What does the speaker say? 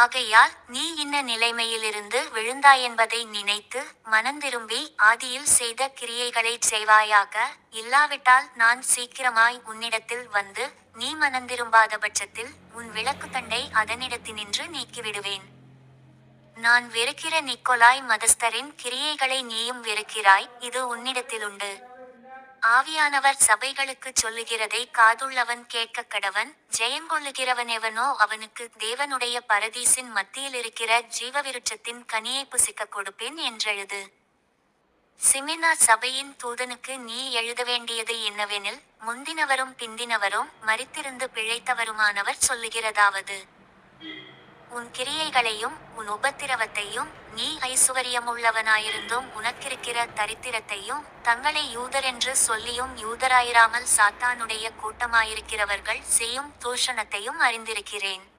ஆகையால் நீ இன்ன நிலைமையிலிருந்து விழுந்தாயென்பதை நினைத்து மனந்திரும்பி ஆதியில் செய்த கிரியைகளைச் செய்வாயாக. இல்லாவிட்டால் நான் சீக்கிரமாய் உன்னிடத்தில் வந்து நீ மனந்திரும்பாத பட்சத்தில் உன் விளக்குத்தண்டை அதனிடத்தினின்று நீக்கிவிடுவேன். நான் வெறுக்கிற நிக்கோலாய் மதஸ்தரின் கிரியைகளை நீயும் வெறுக்கிறாய் இது உன்னிடத்திலுண்டு. ஆவியானவர் சபைகளுக்குச் சொல்லுகிறதை காதுள்ளவன் கேட்கக் கடவன் ஜெயங்கொள்ளுகிறவனெவனோ அவனுக்கு தேவனுடைய பரதீசின் மத்தியிலிருக்கிற ஜீவவிருட்சத்தின் கனியை புசிக்கக் கொடுப்பேன் என்றெழுது. சிமினா சபையின் தூதனுக்கு நீ எழுத வேண்டியது என்னவெனில் முந்தினவரும் பிந்தினவரும் மறித்திருந்து பிழைத்தவருமானவர் சொல்லுகிறதாவது. உன் கிரியைகளையும் உன் உபத்திரவத்தையும் நீ ஐசுவரியமுள்ளவனாயிருந்தும் உனக்கிருக்கிற தரித்திரத்தையும் தங்களை யூதரென்று சொல்லியும் யூதராயிராமல் சாத்தானுடைய கூட்டமாயிருக்கிறவர்கள் செய்யும் தூஷணத்தையும் அறிந்திருக்கிறேன்.